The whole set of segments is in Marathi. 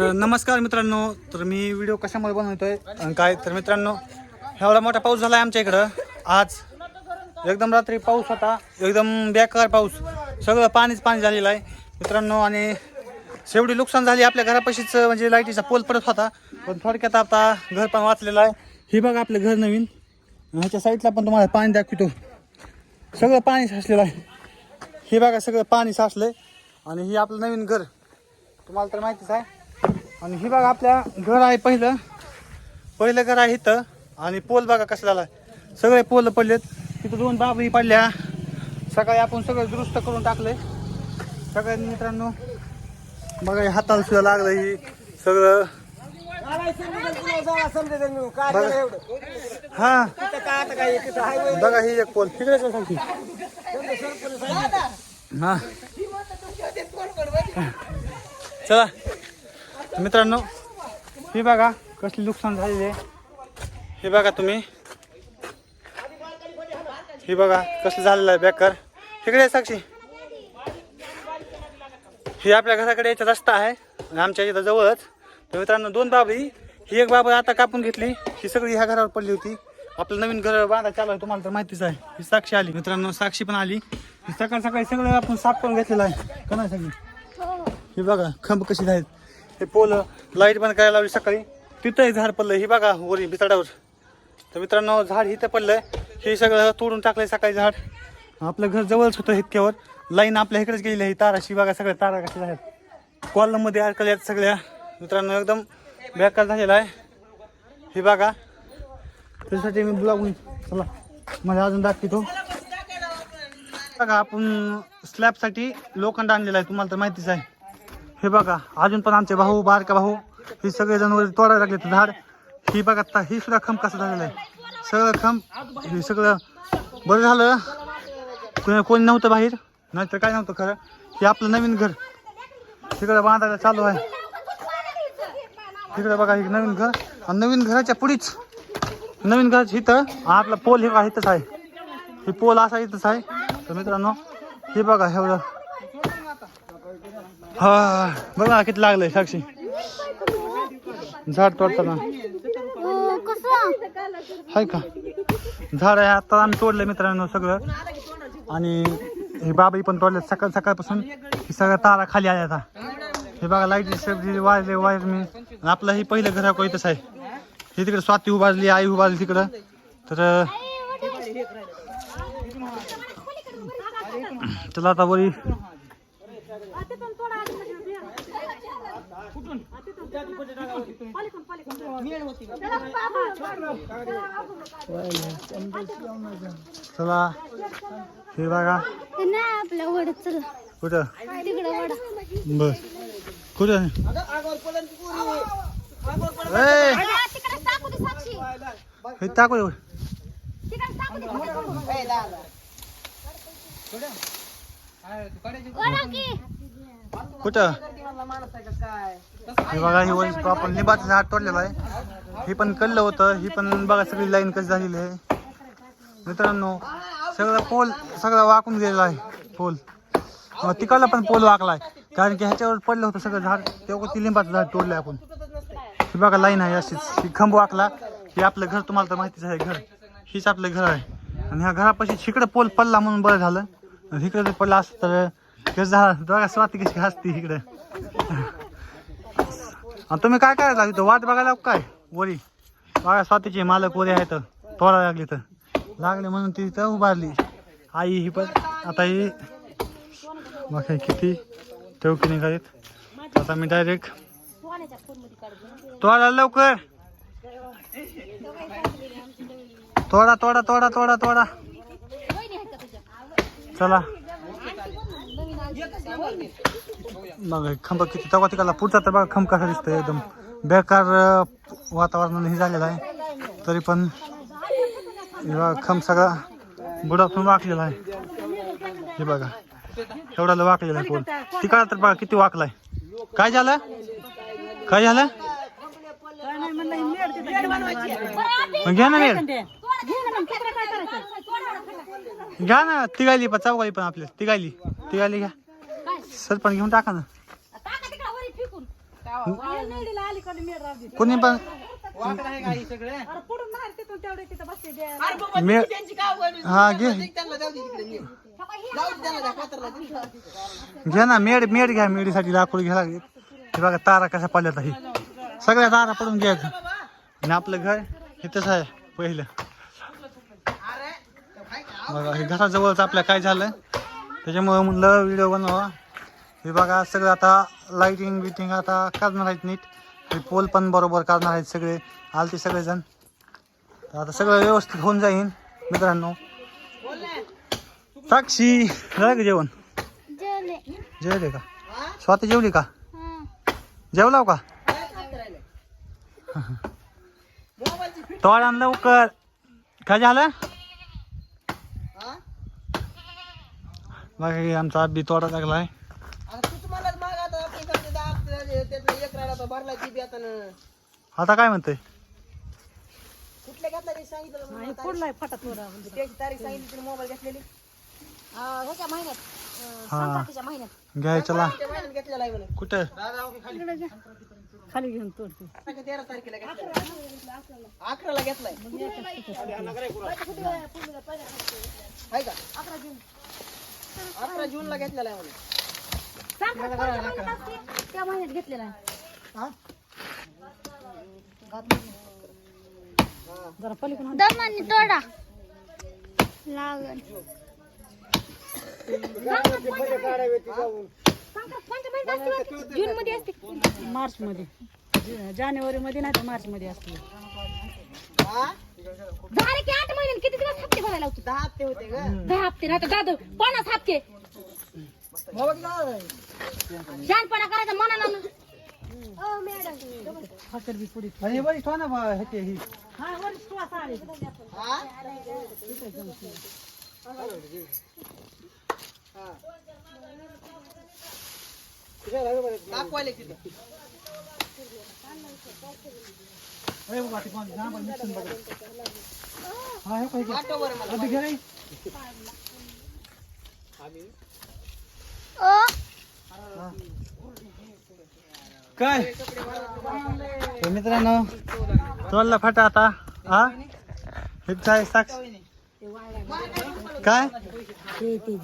तर नमस्कार मित्रांनो. तर मी व्हिडिओ कशामुळे बनवतोय? काय? तर मित्रांनो एवढा मोठा पाऊस झाला आहे आमच्या इकडं. आज एकदम रात्री पाऊस होता. एकदम बेकार पाऊस. सगळं पाणीच पाणी झालेलं आहे. मित्रांनो आणि शेवटी नुकसान झाली. आपल्या घरापाशीच म्हणजे लाईटीचा पोल पडत होता. पण थोडक्यात आता घर पण वाचलेलं आहे. हे बघा आपलं घर नवीन. ह्याच्या साईडला पण तुम्हाला पाणी दाखवतो. सगळं पाणी साचलेलं आहे. हे बघा सगळं पाणी साचलंय. आणि हे आपलं नवीन घर. तुम्हाला तर माहितीच आहे. आणि ही बघा आपल्या घर आहे पहिलं. पहिलं घर आहे इथं. आणि पोल बघा कसं झाला सगळे पोल पडलेत. तिथं दोन बाबही पडल्या. सकाळी आपण सगळं दुरुस्त करून टाकले सगळे मित्रांनो बघा हाताला सुद्धा लागलं ही सगळं. हा. बघा ही एक पोल. तिकडे सांगते? हा. चला. मित्रांनो हे बघा कसली नुकसान झालेली आहे. हे बघा तुम्ही. हे बघा कसं झालेलं आहे बेकार. इकडे आहे साक्षी. हे आपल्या घराकडे यायचा रस्ता आहे आमच्या इथं जवळच. तर मित्रांनो दोन बाबी ही एक बाबा आता कापून घेतली. ही सगळी ह्या घरावर पडली होती. आपलं नवीन घर बांधा चालू आहे तुम्हाला तर माहितीच आहे. ही साक्षी आली. मित्रांनो साक्षी पण आली. ही सकाळ सकाळी सगळं आपण साफ करून घेतलेलं आहे. का नाही सगळी हे. बघा खंब कशी आहेत. हे पोल लाइट बंद करायला लावली सकाळी. तिथंही झाड पडलं हे बघा वरी बिताडावर तर मित्रांनो झाड इथं पडलंय. हे सगळं तोडून टाकलंय सकाळी झाड. आपलं घर जवळच होतं इतक्यावर. लाईन आपल्या इकडेच गेली आहे. ताराशी बघा सगळ्या तारा कशा आहेत. कॉलममध्ये अडकल्या आहेत सगळ्या. मित्रांनो एकदम बेकार झालेला आहे. हे बघा. त्यासाठी मी ब्लॉगून चला. मला अजून दाखवतो. बघा आपण स्लॅबसाठी लोखंड आणलेलं आहे. तुम्हाला तर माहितीच आहे. हे बघा अजून पण आमचे भाऊ बारका भाऊ हे सगळे जनावर तोडायला लागले झाड. ही बघा आता ही सुद्धा खंब कसं झालेलं आहे. सगळं खंब हे सगळं बरं झालं. कोणी कोणी नव्हतं बाहेर नाहीतर काय नव्हतं खरं. हे आपलं नवीन घर. तिकडं बांधायला चालू आहे. तिकडं बघा हे नवीन घर. आणि नवीन घराच्या पुढीच नवीन घराच्या इथं आपला पोल हे बघा इथंच आहे. हे पोल असा इथंच आहे. तर मित्रांनो हे बघा एवढं हा बघा किती लागलंय साक्षी. झाड तोडताना. हाय का? झाड आहे आता आम्ही तोडलं मित्रांनो सगळं. आणि हे बाबाई पण तोडले सकाळ सकाळपासून. हे सगळं तारा खाली आल्या आता. हे बघा लाइट सगळी वायरले वायर मी आपलं हे पहिलं घर आहे इथंच आहे. हे तिकडे स्वाती उभारली आई उभारली तिकडं. तर चला आता वरी. चला हे बघा. नाही आपल्या वडत चल. कुठं? तिकडे वडा. बर. कुठं टाकू हे वर. हे बघा हे वंश आपण लिंबाचं झाड तोडलेलं आहे. हे पण कळलं होतं ही पण बघा सगळी लाईन कशी झालेली आहे. मित्रांनो सगळं पोल सगळं वाकून गेलेला आहे पोल. तिकडला पण पोल वाकलाय. कारण की ह्याच्यावर पडलं होतं सगळं झाड तेव्हा ती लिंबाचं झाड तोडलंय आपण. ही बघा लाईन आहे अशीच. ही खंब वाकला. हे आपलं घर तुम्हाला तर माहितीच आहे घर. हीच आपलं घर आहे. आणि ह्या घरापाशी इकडं पोल पडला म्हणून बरं झालं. आणि इकडे जर पडला असं तर कसं झाला दोघा स्वाती कशी हसती इकडं. आणि तुम्ही काय करायला तिथं वाट बघायला काय? वरी. बघा स्वातीचे मालक वरी आहेत. तोडा लागली तर लागले म्हणून ती तर उभारली. आई ही पण. आता ही. बघा किती ठेवकी निघालीत आता मी डायरेक्ट तोडा लवकर तोडा तोडा तोडा तोडा तोडा. चला. बघा खंब किती तवा तिकडला पुढचा तर बघा खंब कसा दिसतोय एकदम? बेकार वातावरण हे झालेलं आहे. तरी पण हे बघा खंब सगळा बुडातून वाकलेला आहे. हे बघा एवढ्याला वाकलेला आहे पोल तिकडला तर बघा किती वाकलाय. काय झालं? काय झालं? घ्या ना वेळ. घ्या ना तिघायली पण चौघाली पण आपल्या तिघायली तिघायली घ्या. सरपण घेऊन टाका ना. टाका तिकडे वरी फेकून. नळीला अलीकडे मेड राहू दे. कोणी पण वाकडं आहे का हे सगळं? अरे पुढून नाही तिथून तेवढे तिथं बसते द्या अरे बाबा, मे त्यांची काय अवघड? हा घे. त्यांना जाऊ दे तिकडे मेड. जाऊ दे त्यांना त्या पत्राला तिकडे. घ्या ना मेड मेड घ्या मेडीसाठी लाकूड घ्या लागेल. हे बघा तारा कशा पडल्यात ही. सगळ्या तारा पडून घ्यायचं आणि आपलं घर इथंच आहे पहिलं. अरे, काय? बघा हे घराजवळच आपल्या काय झालं त्याच्यामुळे म्हणलं व्हिडिओ बनवा हे बघा सगळं आता लाईटिंग बिटिंग आता करणार आहेत नीट. हे पोल पण बरोबर करणार आहेत सगळे. आलते सगळेजण. आता सगळं व्यवस्थित होऊन जाईन मित्रांनो. साक्षी झालं का जेवण? जेवले. का? स्वाती जेवली का? हा. जेवलाव का? तोड लवकर. काय झालं? हा? बघा हे आमचा आबी तोडा लागलाय. त्यातला एक राहिला तो भरला ती बी आता न. आता काय म्हणतोय? कुठल्या घेतला ते सांगितलं मला फटा थोडा. त्याची तारीख सांगितली तिने मोबाईल घेतलेली. ह्याच्या महिन्यात? संक्रांतीच्या महिन्यात. घ्याय चला त्या महिन्यात घेतलेला आहे म्हणे. कुठं? खाली घेऊन तोडते आता का तेरा तारखेला घेतला अकराला घेतलाय. आहे का? अकरा जूनला घेतलेला आहे म्हणे? त्या महिन्यात घेतलेला आहे? जरा पलीकडून तोडा. लागल. जून मध्ये असते. मार्च मध्ये जानेवारी मध्ये नाही तर मार्च मध्ये असते? झाले की आठ महिने किती दिवस हप्ते भरायला लावतो? दहा हप्ते होते ग दहा हप्ते. नाही तर दादू पन्नास हप्ते? शहाणपणा करायचा मनाला ओ मॅडम फाकर बी पुढे अरे बरी ठेवा ना बा ह्याचे ही हा वर हा? हा. दाखवायला तिथे अरे बाबा, ते कोण- जा बरं, मिक्सर बघा. हा, हे काय बरं मला अबे घे रे. ओ काय? तर मित्रांनो तोडला फाटा आता हा? हेच आहे साक्ष काय? ते ते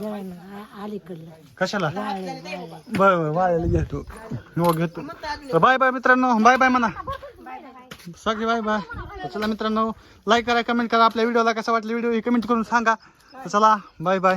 अलीकडलं कशाला बर बर वाळायला घेतो हो घेतो तर बाय बाय मित्रांनो बाय बाय म्हणा. सगळे बाय बाय. तर चला मित्रांनो लाईक करा कमेंट करा. आपल्या व्हिडिओला कसा वाटला व्हिडिओ हे कमेंट करून सांगा. तर चला बाय बाय.